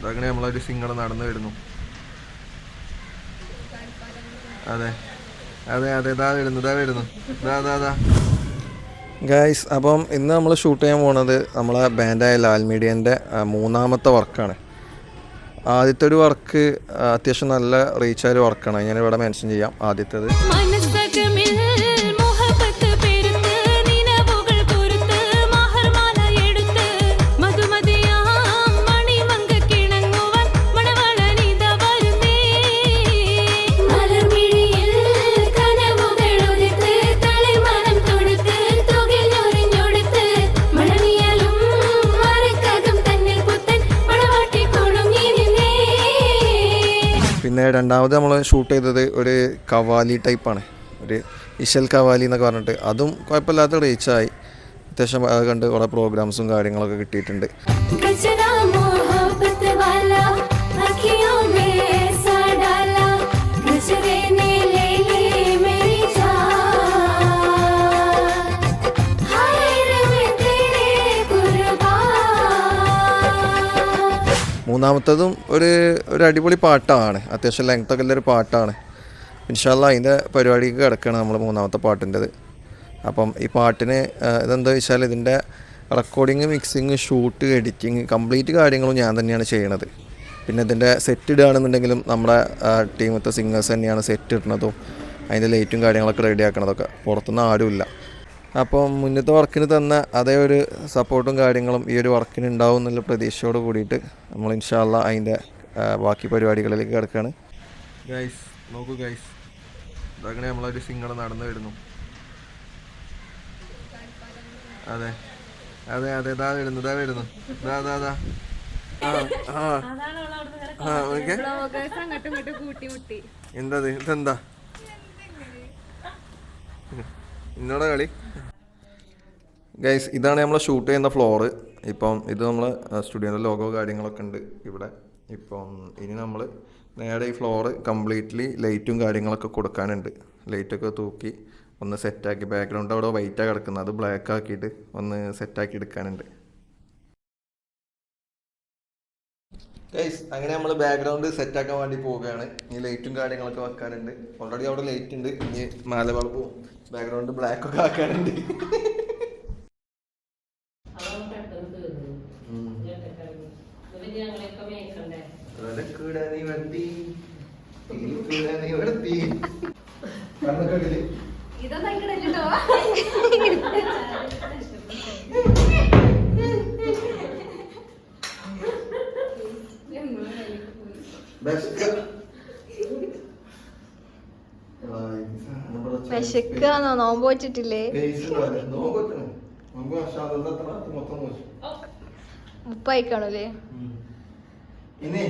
അതങ്ങനെ നമ്മളൊരു സിംഗിൾ നടന്നു വരുന്നു. അതെ. അതെ അതെ ഇതാ വരുന്നു ഇതാ വരുന്നു. ഗൈസ് അപ്പം ഇന്ന് നമ്മൾ ഷൂട്ട് ചെയ്യാൻ പോണത് നമ്മളെ ബാൻഡായ ലാൽ മീഡിയന്റെ മൂന്നാമത്തെ വർക്കാണ് ആദ്യത്തെ ഒരു വർക്ക് അത്യാവശ്യം നല്ല റീച്ചായ വർക്കാണ് ഞാൻ ഇവിടെ മെൻഷൻ ചെയ്യാം. ആദ്യത്തേത്. പിന്നെ രണ്ടാമത് നമ്മൾ ഷൂട്ട് ചെയ്തത് ഒരു കവാലി ടൈപ്പാണ് ഒരു ഇഷൽ കവാലി എന്നൊക്കെ പറഞ്ഞിട്ട് അതും കുഴപ്പമില്ലാത്ത റീച്ചായി അത്യാവശ്യം അത് കണ്ട് കുറേ പ്രോഗ്രാംസും കാര്യങ്ങളൊക്കെ കിട്ടിയിട്ടുണ്ട്. മൂന്നാമത്തതും ഒരു ഒരു അടിപൊളി പാട്ടാണ്. അത്യാവശ്യം ലെങ്ത് ഒക്കെ ഉള്ളൊരു പാട്ടാണ്. ഇൻഷാല്ല അതിന്റെ പരിപാടിക്ക് കിടക്കുകയാണ് നമ്മൾ മൂന്നാമത്തെ പാട്ടിന്റെത് അപ്പം ഈ പാട്ടിന് ഇതെന്താ വെച്ചാൽ ഇതിന്റെ recording mixing shoot editing complete കാര്യങ്ങളും ഞാൻ തന്നെയാണ് ചെയ്യണത്. പിന്നെ ഇതിന്റെ സെറ്റ് ഇടുകയാണെന്നുണ്ടെങ്കിലും നമ്മുടെ ടീമത്തെ സിംഗേഴ്സ് തന്നെയാണ് സെറ്റ് ഇടുന്നതും അതിന്റെ ലൈറ്റും കാര്യങ്ങളൊക്കെ റെഡി ആക്കണതൊക്കെ. പുറത്തുനിന്ന് ആരുമില്ല. അപ്പം മുന്നത്തെ വർക്കിന് തന്ന അതേ ഒരു സപ്പോർട്ടും കാര്യങ്ങളും ഈ ഒരു വർക്കിന് ഉണ്ടാവും എന്നുള്ള പ്രതീക്ഷയോട് കൂടിയിട്ട് നമ്മൾ ഇൻഷാല്ല അതിന്റെ ബാക്കി പരിപാടികളിലേക്ക് കിടക്കുകയാണ് ഗൈസ് നോക്കൂ ഗൈസ് അതങ്ങനെ നമ്മളൊരു സിംഗിൾ നടന്നു വരുന്നു. അതെ. അതെ അതെ ഇതാ വരുന്നു ഇതാ വരുന്നു. ഇതാ എന്താ ഇത്? ഇതെന്താ? ഇന്നോടെ കളി? ഗൈസ് ഇതാണ് നമ്മൾ ഷൂട്ട് ചെയ്യുന്ന ഫ്ലോറ് ഇപ്പം ഇത് നമ്മൾ സ്റ്റുഡിയോന്റെ ലോഗോ കാര്യങ്ങളൊക്കെ ഉണ്ട് ഇവിടെ. ഇപ്പം ഇനി നമ്മൾ നേരെ ഈ ഫ്ലോറ് കംപ്ലീറ്റ്ലി ലൈറ്റും കാര്യങ്ങളൊക്കെ കൊടുക്കാനുണ്ട്. ലൈറ്റൊക്കെ തൂക്കി ഒന്ന് സെറ്റാക്കി ബാക്ക്ഗ്രൗണ്ട് അവിടെ വൈറ്റാണ് കിടക്കുന്നത്. അത് ബ്ലാക്ക് ആക്കിയിട്ട് ഒന്ന് സെറ്റാക്കി എടുക്കാനുണ്ട്. ഗൈസ് അങ്ങനെ നമ്മൾ ബാക്ക്ഗ്രൗണ്ട് സെറ്റാക്കാൻ വേണ്ടി പോവുകയാണ്. ഇനി ലൈറ്റും കാര്യങ്ങളൊക്കെ വെക്കാനുണ്ട്. ഓൾറെഡി അവിടെ ലൈറ്റ് ഉണ്ട്. ഇനി മാല ബൾബും ബാക്ക്ഗ്രൗണ്ട് ബ്ലാക്ക് ഒക്കെ ആക്കാനുണ്ട് ഉം. വിലക്കൂടെ നീ വെട്ടി, തിരിക്കൂടെ നീ വെട്ടി. കണ്ണൊക്കെ ഇടൽ. ബെസ്റ്റ്. ആ, ഇത് സാധനം ഇവിടെ വെച്ചാ- വിശക്കാന്നോ നോമ്പ് വെച്ചിട്ടില്ലേ ഗൈസ് നോമ്പ് വെച്ചിട്ടില്ലേ. ഉപ്പായിക്കാണല്ലേ. ഇനി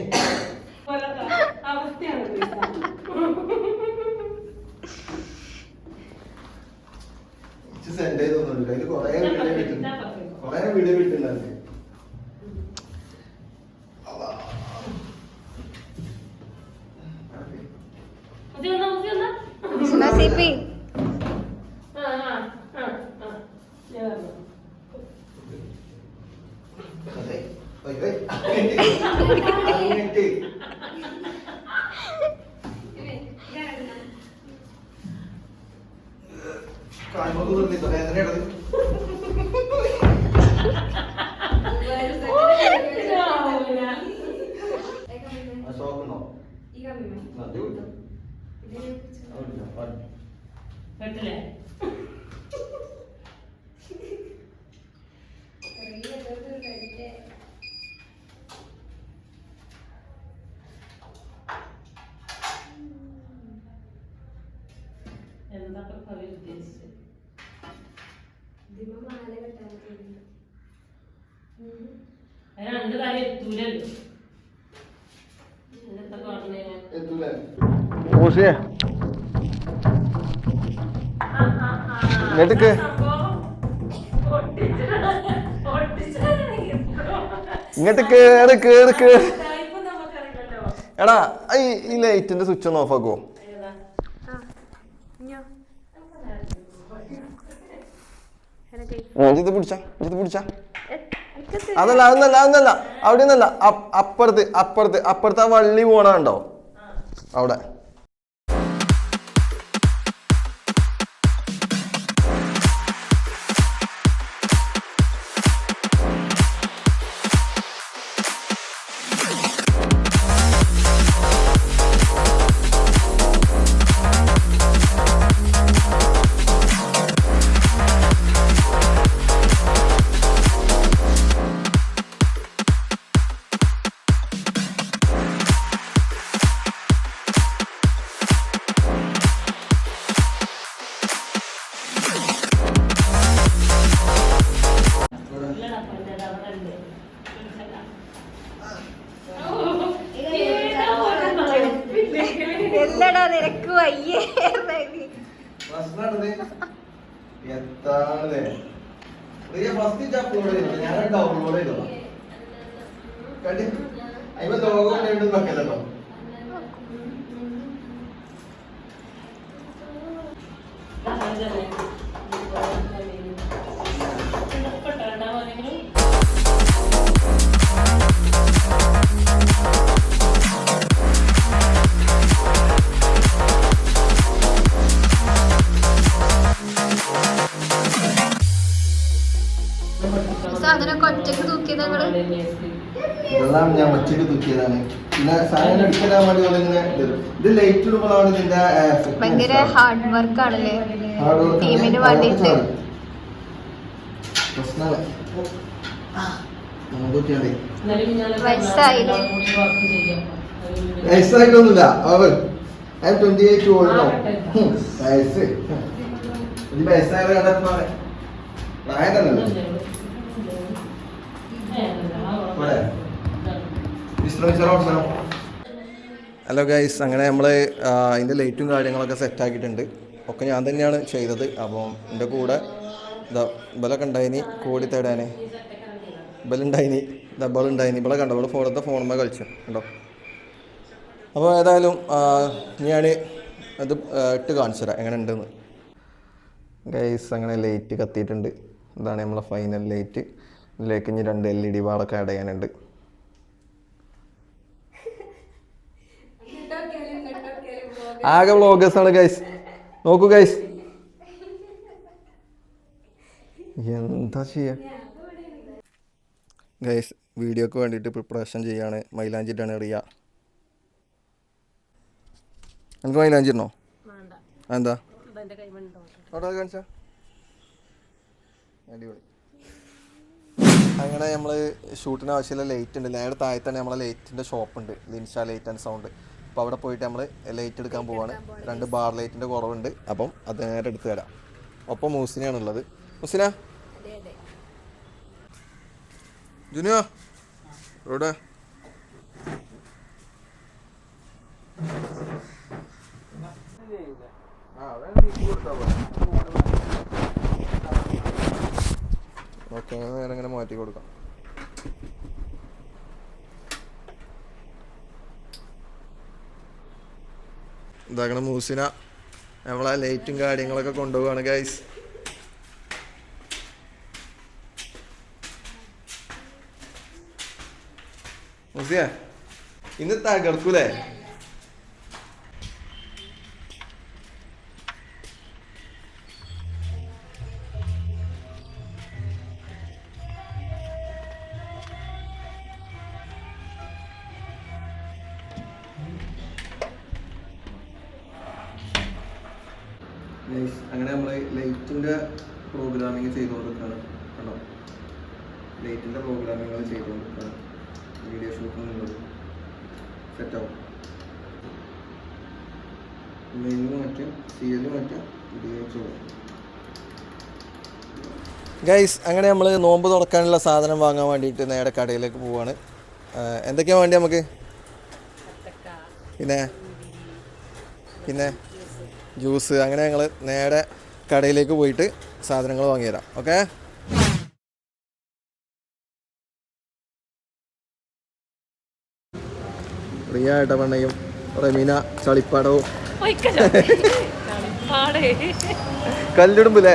ഇച്ച് സെൻഡ് ചെയ്തൊന്നുമില്ല അതിൽ കുറേ വീഡിയോ കിട്ടുന്നുണ്ട് കുറേ വീഡിയോ കിട്ടുന്നുണ്ട്. അള്ളാ. നസീപ്പി എന്തൊക്കെ കവി ഉദ്ദേശിച്ചത്? രണ്ട് കാര്യം എത്തൂലല്ലോ. എത്തൂലേ? ഇങ്ങോട്ട് കേറ് കേറ്. കേറ് എടാ ഈ ഈ ലൈറ്റിന്റെ സ്വിച്ച് ഒന്ന് ഓഫ് ആക്കുവോ ഏതാ ഇത് പിടിച്ചാ ഇത് പിടിച്ചാ. അതല്ല അതൊന്നല്ല അതൊന്നല്ല അവിടെ നിന്നല്ല അപ്പുറത്ത് അപ്പുറത്ത് അപ്പുറത്ത് ആ വള്ളി പോണുണ്ടോ അവിടെ. എല്ലടാ നിനക്ക് വയ്യേ? ഡൗൺലോഡ് ചെയ്തോ ഇതെല്ലാം ഞാൻ ഒറ്റയ്ക്ക് തൂക്കിയതാണ്. പിന്നെ സാധനം എടുക്കാൻ വേണ്ടി ഇങ്ങനെ ഇത് ലൈറ്റ് ഇടുമ്പോഴാണ് ഇതിന്റെ ഭയങ്കര ഹാർഡ് വർക്ക് ആണല്ലേ? ടീമിന് വേണ്ടിയിട്ട്. അത് വയസ്സായിട്ടൊന്നുമില്ല. അവർ ഐ ട്വന്റി എയ്റ്റ് ഓൾഡോ വയസ്സ്. വയസ്സായ പ്രായം ഹലോ ഗൈസ് അങ്ങനെ നമ്മൾ അതിന്റെ ലൈറ്റും കാര്യങ്ങളൊക്കെ സെറ്റ് ആക്കിയിട്ടുണ്ട്. ഒക്കെ ഞാൻ തന്നെയാണ് ചെയ്തത്. അപ്പോൾ എന്റെ കൂടെ ഇതാ ഇബലൊക്കെ ഉണ്ടായിനി കോടി തേടാന്. ഇബലുണ്ടായിനി ഡബളുണ്ടായിനി ഇബളെ കണ്ടോ? ഇവിടെ ഫോണത്തെ ഫോണുമ്മ കളിച്ചു. കണ്ടോ? അപ്പോൾ ഏതായാലും ഞാൻ അത് ഇട്ട് കാണിച്ചു തരാം. എങ്ങനെ ഉണ്ടെന്ന് ഗൈസ് അങ്ങനെ ലൈറ്റ് കത്തിയിട്ടുണ്ട്. ഇതാണ് നമ്മളെ ഫൈനൽ ലൈറ്റ് ഇതിലേക്ക് ഇനി രണ്ട് എൽ ഇ ഡി വാളൊക്കെ ആഡ് ചെയ്യാനുണ്ട്. ആകെ വ്ളോഗേഴ്സ് ആണ് ഗൈസ് നോക്കൂ ഗൈസ് എന്താ ചെയ്യാ? ഗൈസ് വീഡിയോക്ക് വേണ്ടിയിട്ട് പ്രിപ്പറേഷൻ ചെയ്യാണ്. മൈലാഞ്ചിട്ടാണ് റിയ എനിക്ക് മൈലാഞ്ചി ഇടണോ? എന്താ അടിപൊളി. അങ്ങനെ നമ്മൾ ഷൂട്ടിന് ആവശ്യമുള്ള ലൈറ്റ് ഉണ്ട്. ലൈറ്റ് താഴെ തന്നെ നമ്മളെ ലൈറ്റിന്റെ ഷോപ്പ് ഉണ്ട്. ലിൻഷ ലൈറ്റ് ആൻഡ് സൗണ്ട് അപ്പോൾ അവിടെ പോയിട്ട് നമ്മൾ ലൈറ്റ് എടുക്കാൻ പോവാണ്. രണ്ട് ബാർ ലൈറ്റിന്റെ കുറവുണ്ട്. അപ്പം അത് നേരെ എടുത്ത് തരാം. ഒപ്പം മൂസിനെയാണുള്ളത്. മൂസിന? ജുനിയോ എവിടെ? ഓക്കെ നേരെ അങ്ങനെ മാറ്റി കൊടുക്കാം. ഇതാക്കണം മൂസിന നമ്മളെ ലൈറ്റും കാര്യങ്ങളൊക്കെ കൊണ്ടുപോവാണ് ഗൈസ് മൂസിയ ഇന്ന് തകർക്കൂലേ? ഗൈസ് അങ്ങനെ നമ്മൾ നോമ്പ് തുറക്കാനുള്ള സാധനം വാങ്ങാൻ വേണ്ടിയിട്ട് നേരെ കടയിലേക്ക് പോവാണ്. എന്തൊക്കെയാണ് വേണ്ടി നമുക്ക്? പിന്നെ പിന്നെ ജ്യൂസ് അങ്ങനെ ഞങ്ങൾ നേരെ കടയിലേക്ക് പോയിട്ട് സാധനങ്ങൾ വാങ്ങിത്തരാം ഓക്കെ പ്രിയ ഇടവണ്ണയും റമീന ചളിപ്പാടവും. കല്ലിടുമ്പില്ലേ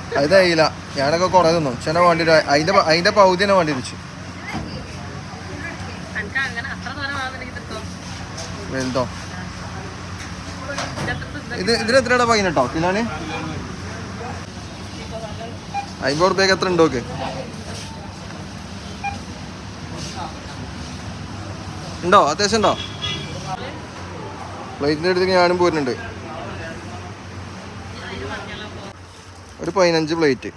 അത് കഴിയില്ല ഞാനൊക്കെ കുറേ തിന്നു. പക്ഷെ വണ്ടി അതിന്റെ അതിന്റെ പകുതി തന്നെ വണ്ടി തിരിച്ചു വലുതോ ഇത് ഇതിന് എത്രയുടെ പതിനെട്ടോ കിലോന്? അമ്പത് റുപ്യക്ക് എത്ര ഉണ്ടോക്ക് ഉണ്ടോ? അത്യാവശ്യം ഉണ്ടോ? പ്ലേറ്റിന്റെ അടുത്തേക്ക് ഞാനും പോരുന്നുണ്ട്. ഒരു പതിനഞ്ച് പ്ലേറ്റ്.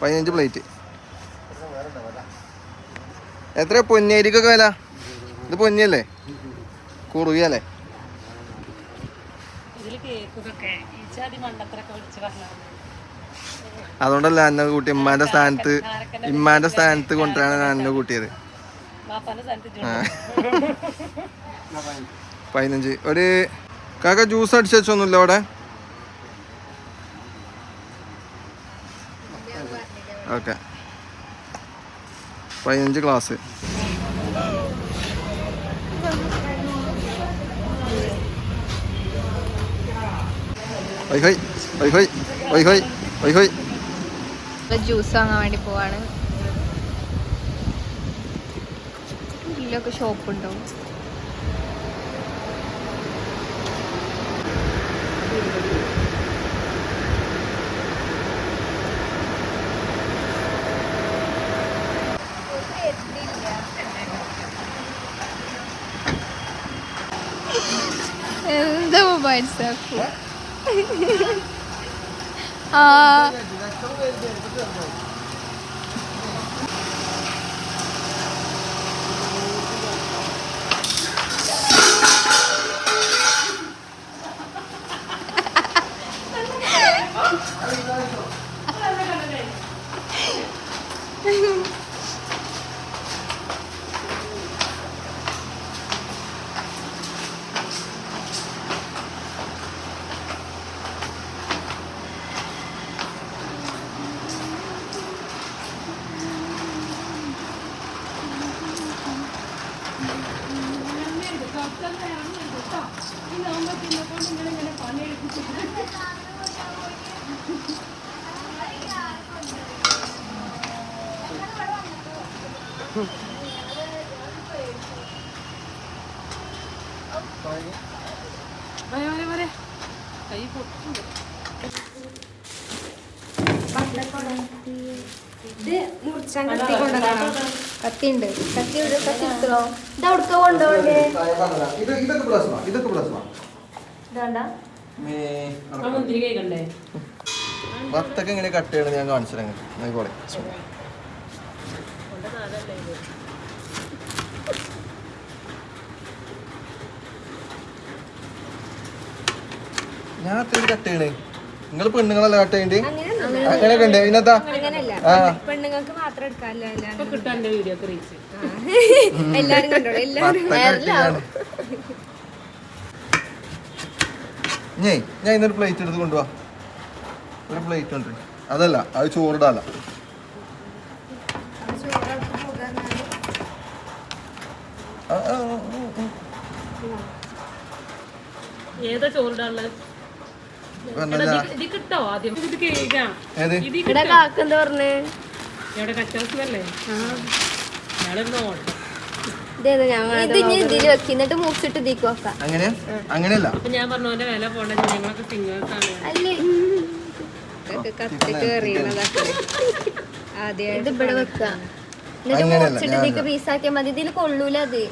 പതിനഞ്ച് പ്ലേറ്റ്. എത്ര പൊന്നേരിക്കൊക്കെ വില? ഇത് പൊന്നിയല്ലേ? കുറുകിയല്ലേ അതുകൊണ്ടല്ല അന്ന കൂട്ടി ഇമ്മാന്റെ സ്ഥാനത്ത് ഇമ്മാന്റെ സ്ഥാനത്ത് കൊണ്ടുവരാനാണ് അന്ന കൂട്ടിയത്. പതിനഞ്ച്. ഒരു കാക്ക ജ്യൂസ് അടിച്ചു വെച്ചൊന്നുമില്ല അവിടെ? ഓക്കെ. പതിനഞ്ച് വൈഹോയ് ജ്യൂസ് വാങ്ങാൻ വേണ്ടി പോവാണ്. ഇതിലൊക്കെ ഷോപ്പ് ഉണ്ടോ എന്താ മൊബൈൽ സ്റ്റാഫ് ആ. കൈ ഇത് മുറിച്ചാൻ കത്തി കൊണ്ടുവരണം. കത്തി ഉണ്ട് കത്തി ഇവിടെ കത്തി എടുത്തോ? ഇത് അവിടുത്തെ കൊണ്ടുപോകണ്ടേ ഇതൊക്കെ പ്ലസ് ഇതൊക്കെ പ്ലസ് ഇതാണ്ടാ? ആ മുന്തിരി കഴിക്കണ്ടേ വത്തൊക്കെ ഇങ്ങനെ കട്ട് ചെയ്യണം ഞാൻ കാണിച്ചു തരാം ആയിക്കോട്ടെ ഞാൻ നിങ്ങൾ പെണ്ണുങ്ങളല്ല കട്ടേണ്ടി അങ്ങനെയൊക്കെ ഉണ്ട്? പിന്നെന്താ? ആ. പെണ്ണുങ്ങൾക്ക് മാത്രം എടുക്കാല്ലോ എല്ലാരും കണ്ടോളൂ എല്ലാരും ഞേ ഞാൻ ഇന്നൊരു പ്ലേറ്റ് എടുത്ത് കൊണ്ടുപോവാ ഒരു പ്ലേറ്റ് ഉണ്ട്. അതല്ല അത് ചോറിടാല. ഏതാ ചോറിടാനുള്ളത്? വേണ്ടല്ല. ഇത് കിട്ടോ ആദ്യം. ഇത് കേൾക്കാം ഏത്? ഇത് ഇവിടെ കാക്കെന്താ പറഞ്ഞേ? എവിടെ കച്ചവടത്തിലല്ലേ? ഞാളൊന്ന് ഓട്ടം. ഇതേതാ ഞങ്ങൾ ഇത് ഇനി ഇതിൽ വെക്കി. എന്നിട്ട് ഇതിക്ക് വെക്കാം. അങ്ങനെ? അങ്ങനെയല്ല? ഞാൻ പറഞ്ഞ പോലെ വില പോണ്ട ഞങ്ങളൊക്കെ സിംഗേഴ്സ് ആണ് അല്ലേ? കത്തി കേറിയണതൊക്കെ ആദ്യം ഇത് ഇവിടെ വെക്ക. എന്നിട്ട് ഇതിക്ക് പീസാക്കിയാൽ മതി. ഇതിൽ കൊള്ളൂല അത്.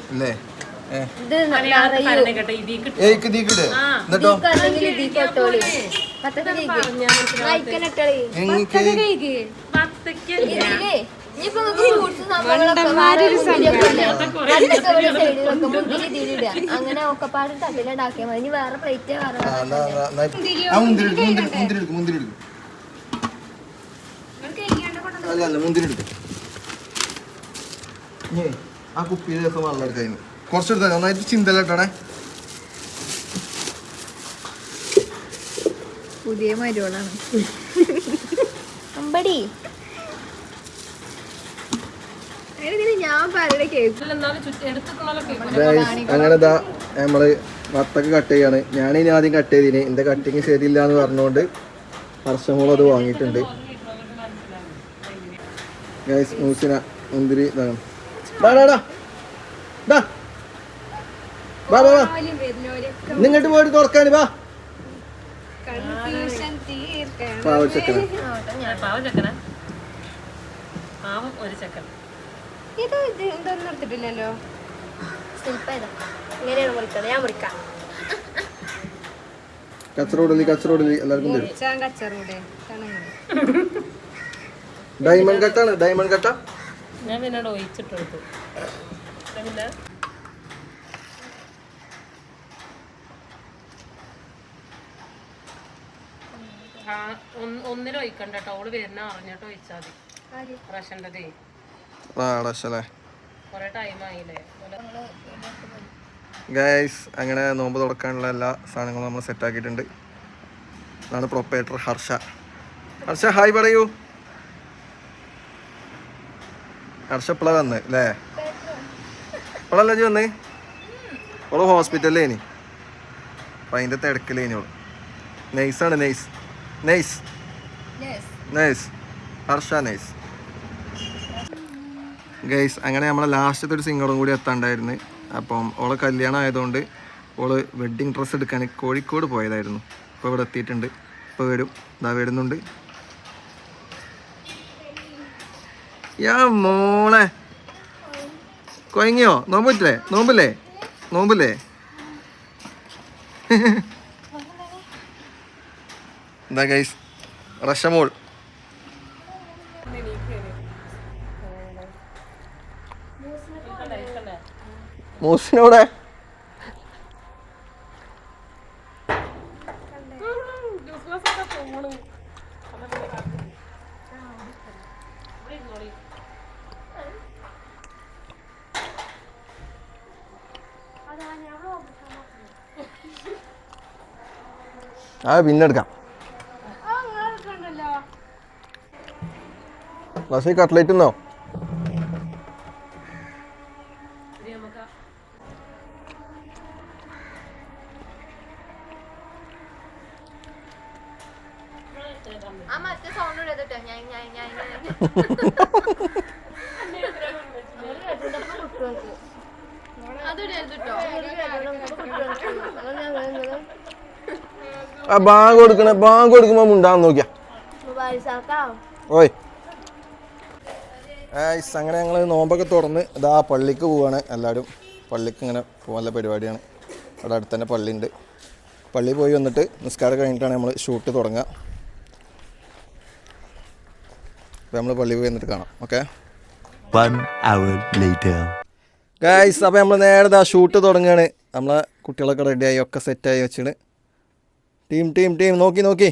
അങ്ങനെ മതി. ഇനി വേറെ പ്ലേറ്റ് വേറെ ആ, മുന്തിരി എടുക്ക്, എടുക്ക്, എടുക്ക്. അല്ല അല്ല മുന്തിരി എടുക്ക് കുപ്പിയിൽ ദിവസം വെള്ളം എടുക്കാൻ കുറച്ചെടുത്താൽ നന്നായിട്ട് ചിന്തലിട്ടണേ. പുതിയ മരുവളാണ്. അമ്പടി. അങ്ങനെ നമ്മൾ വത്തക്ക് കട്ട് ചെയ്യാണ്. ഞാനിനി ആദ്യം കട്ട് ചെയ്തിന്. എന്റെ കട്ടിങ് ശരിയില്ല എന്ന് പറഞ്ഞുകൊണ്ട് ഹർഷമോൾ അത് വാങ്ങിയിട്ടുണ്ട്. ഗൈസ് മൂസിന മുന്തിരി ഇതാണ്. ഡാ, ഡാ, ഡാ. വാ, വാ, വാ. നിങ്ങട്ട് പോയിട്ട് തുറക്കാൻ വാ. പാവ ചെക്കന. പാവം ചെക്കന. പാവം ഒരു ചെക്കൻ. ഇത് ഇത് ഇതൊന്നും എടുത്തിട്ടില്ലല്ലോ ഇങ്ങനെയാണ് മുറിക്കുന്നത് ഞാൻ മുറിക്കാം. കച്ചറോടലി കച്ചറോടലി എല്ലാവർക്കും തരും. ചാൻ കച്ചറൂടെ. ഡയമണ്ട് കട്ടാണ് ഡയമണ്ട് കട്ട. ഞാൻ പിന്നെ ഒഴിച്ചിട്ടെടുത്തു. പിന്നെ ആ, ഒന്ന്- ഒഴിക്കണ്ട കേട്ടോ അവൾ വരുന്ന അറിഞ്ഞിട്ട് ഒഴിച്ചാൽ മതി. റഷന്റെതേ. കുറെ ടൈം ആയില്ലേ. ഗൈസ് അങ്ങനെ നോമ്പ് തുറക്കാനുള്ള എല്ലാ സാധനങ്ങളും നമ്മൾ സെറ്റ് ആക്കിയിട്ടുണ്ട്. അതാണ് പ്രൊപ്പറേറ്റർ ഹർഷ. ഹർഷ ഹായ് പറയൂ. ഹർഷ ഇപ്പള വന്ന് അല്ലേ ഇപ്പളല്ല ജി വന്ന്? ഓൾ ഹോസ്പിറ്റലിലേനി അപ്പം അതിന്റെ തിരക്കിലേനി ഓൾ. നൈസാണ് nice nice nice Harsha nice guys അങ്ങനെ നമ്മളെ ലാസ്റ്റത്തെ ഒരു സിംഗറും കൂടി എത്താണ്ടായിരുന്നു. അപ്പം ഓളെ കല്യാണം ആയതുകൊണ്ട് ഓൾ വെഡ്ഡിങ് ഡ്രസ്സ് എടുക്കാൻ കോഴിക്കോട് പോയതായിരുന്നു. ഇപ്പോൾ ഇവിടെ എത്തിയിട്ടുണ്ട്. ഇപ്പോൾ വരും. ഇതാ വരുന്നുണ്ട്. യാ മോളെ. കൊയങ്ങിയോ? നോമ്പില്ലേ? നോമ്പില്ലേ? നോമ്പില്ലേ? എന്താ ഗൈസ് റഷമോൾ മൂസിനോടെ. ആ പിന്നെ എടുക്കാം. ക്ലാസ്സിൽ കട്ട്ലേറ്റ് ആ ആ ബാങ്ക് കൊടുക്കണേ ബാങ്ക് കൊടുക്കുമ്പോ മുണ്ടാന്ന് നോക്കിയാ. ഓയ്. അങ്ങനെ ഞങ്ങൾ നോമ്പൊക്കെ തുറന്ന് ഇതാ പള്ളിക്ക് പോവാണ് എല്ലാവരും പള്ളിക്ക് ഇങ്ങനെ പോകാനുള്ള പരിപാടിയാണ്. അവിടെ അടുത്ത് തന്നെ പള്ളിയുണ്ട്. പള്ളി പോയി വന്നിട്ട് നിസ്കാരം കഴിഞ്ഞിട്ടാണ് നമ്മൾ ഷൂട്ട് തുടങ്ങുക. അപ്പോൾ നമ്മൾ പള്ളി പോയി വന്നിട്ട് കാണാം. Okay guys hour later. Guys അപ്പോൾ നമ്മൾ നേരെ ഇതാ ഷൂട്ട് തുടങ്ങുകയാണ്. നമ്മളെ കുട്ടികളൊക്കെ റെഡിയായി ഒക്കെ സെറ്റായി വെച്ചിട്ട്. ടീം ടീം ടീം നോക്കി നോക്കി.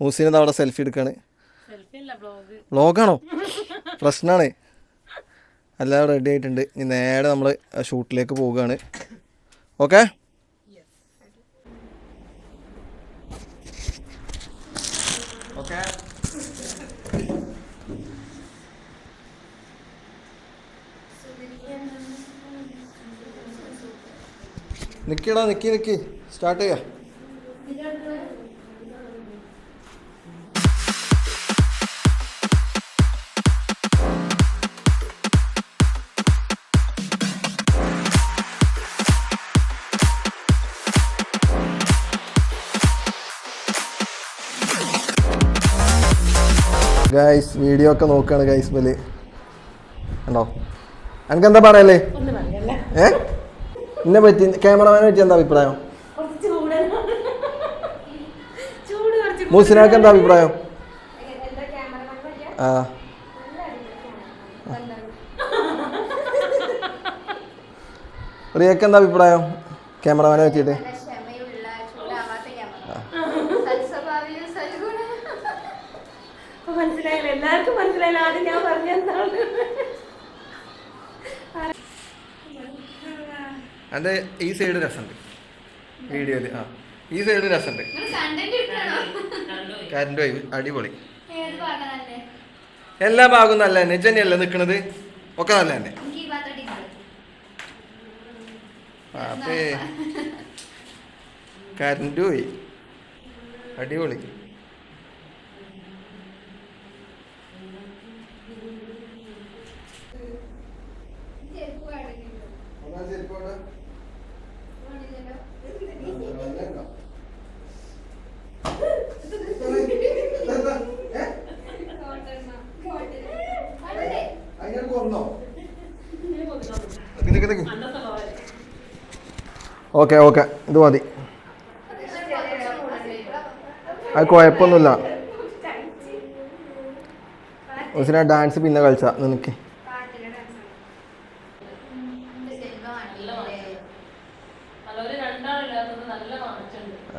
മൂസിനെ അവിടെ സെൽഫി എടുക്കുകയാണ് സെൽഫി അല്ല ബ്ലോഗ് വ്ളോഗാണോ പ്രശ്നമാണ് എല്ലാം റെഡി ആയിട്ടുണ്ട്. ഇനി നേരെ നമ്മൾ ഷൂട്ടിലേക്ക് പോവുകയാണ്. ഓക്കെ ഓക്കെ നിക്കടാ നിക്കി നിക്കി. സ്റ്റാർട്ട് ചെയ്യാം. ഗൈസ് വീഡിയോ ഒക്കെ നോക്കുകയാണ് ഗൈസ് ബൽ ഉണ്ടോ എനിക്ക് എന്താ പറയല്ലേ ഏ? എന്നെ പറ്റി ക്യാമറമാനെ പറ്റി എന്താ അഭിപ്രായം? മൂസിനാക്ക് എന്താ അഭിപ്രായം? ആ. റിയക്ക് എന്താ അഭിപ്രായം? ക്യാമറമാനെ വെച്ചിട്ട് എല്ലാവർക്കും മനസ്സിലായില്ല. ആദ്യം ഞാൻ പറഞ്ഞെന്താണ് അതെ ഈ സൈഡ് രസമുണ്ട്. വീഡിയോയിൽ ആ. ഈ സൈഡ് രസമുണ്ട്. കറണ്ട് പോയി അടിപൊളി. ഏത് ഭാഗം നല്ലേ എല്ലാ ഭാഗവും നല്ല തന്നെ. ജനിയല്ല നിൽക്കണത് ഒക്കെ നല്ല തന്നെ. കറണ്ട് പോയി. അടിപൊളി. Okay okay. ഇത് മതി. അത് കുഴപ്പമൊന്നുമില്ല. ഉസിന ഡാൻസ് പിന്നെ കളിച്ച നിനക്ക്.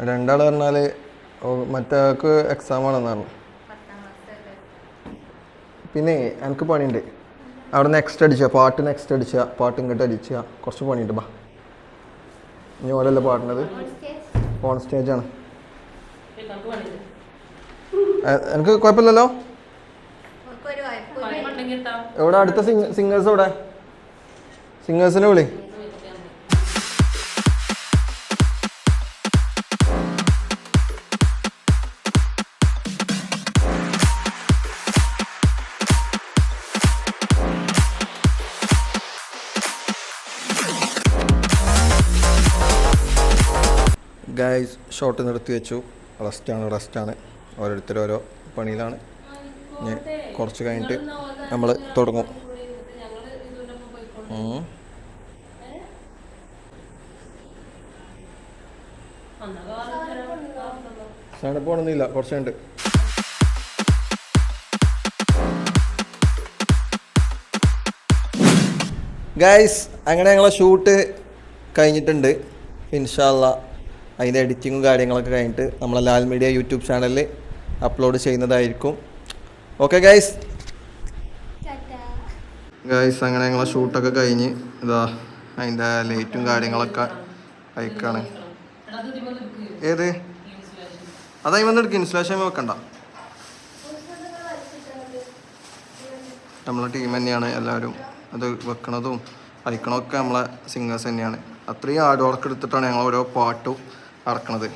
രണ്ടാൾ പറഞ്ഞാൽ മറ്റേക്ക് എക്സാം ആണെന്ന് പറഞ്ഞു. പിന്നെ എനിക്ക് പണിയുണ്ട്. അവിടെ നെക്സ്റ്റ് അടിച്ച പാട്ട് നെക്സ്റ്റ് അടിച്ച പാട്ട് ഇങ്ങോട്ട് അടിച്ച. കുറച്ച് പണിയുണ്ട് ബാ. ഇനി ഓലല്ല പാടുന്നത്? ഓൺ സ്റ്റേജാണ് ആണ്. എനിക്ക് കുഴപ്പമില്ലല്ലോ എവിടെ അടുത്ത സിംഗേഴ്സ് എവിടെ? സിംഗേഴ്സിനെ വിളി. ഗായ്സ് ഷോട്ട് നിർത്തി വെച്ചു. റെസ്റ്റാണ് റെസ്റ്റാണ്. ഓരോരുത്തർ ഓരോ പണിയിലാണ്. ഇനി കുറച്ച് കഴിഞ്ഞിട്ട് നമ്മൾ തുടങ്ങും. ഉം. സാധനം പോകണമെന്നില്ല കുറച്ച് കഴിഞ്ഞിട്ട്. ഗൈസ് അങ്ങനെ ഞങ്ങളെ ഷൂട്ട് കഴിഞ്ഞിട്ടുണ്ട്. ഇൻഷാല്ല അതിന്റെ എഡിറ്റിങ്ങും കാര്യങ്ങളൊക്കെ കഴിഞ്ഞിട്ട് നമ്മളെ ലാൽ മീഡിയ യൂട്യൂബ് ചാനലിൽ അപ്ലോഡ് ചെയ്യുന്നതായിരിക്കും. ഓക്കെ ഗൈസ് ഗൈസ് അങ്ങനെ ഞങ്ങളെ ഷൂട്ടൊക്കെ കഴിഞ്ഞ് ഇതാ അതിന്റെ ലൈറ്റും കാര്യങ്ങളൊക്കെ അയക്കാണ് ഏത്? അതായി വന്ന് എടുക്കും. ഇൻസ്റ്റലേഷൻ വെക്കണ്ട. നമ്മളെ ടീം തന്നെയാണ് എല്ലാവരും അത് വെക്കണതും അയക്കണമൊക്കെ നമ്മളെ സിംഗേഴ്സ് തന്നെയാണ്. അത്രയും ഹാർഡ് വർക്ക് എടുത്തിട്ടാണ് ഞങ്ങൾ ഓരോ പാട്ടും അറക്കണത്.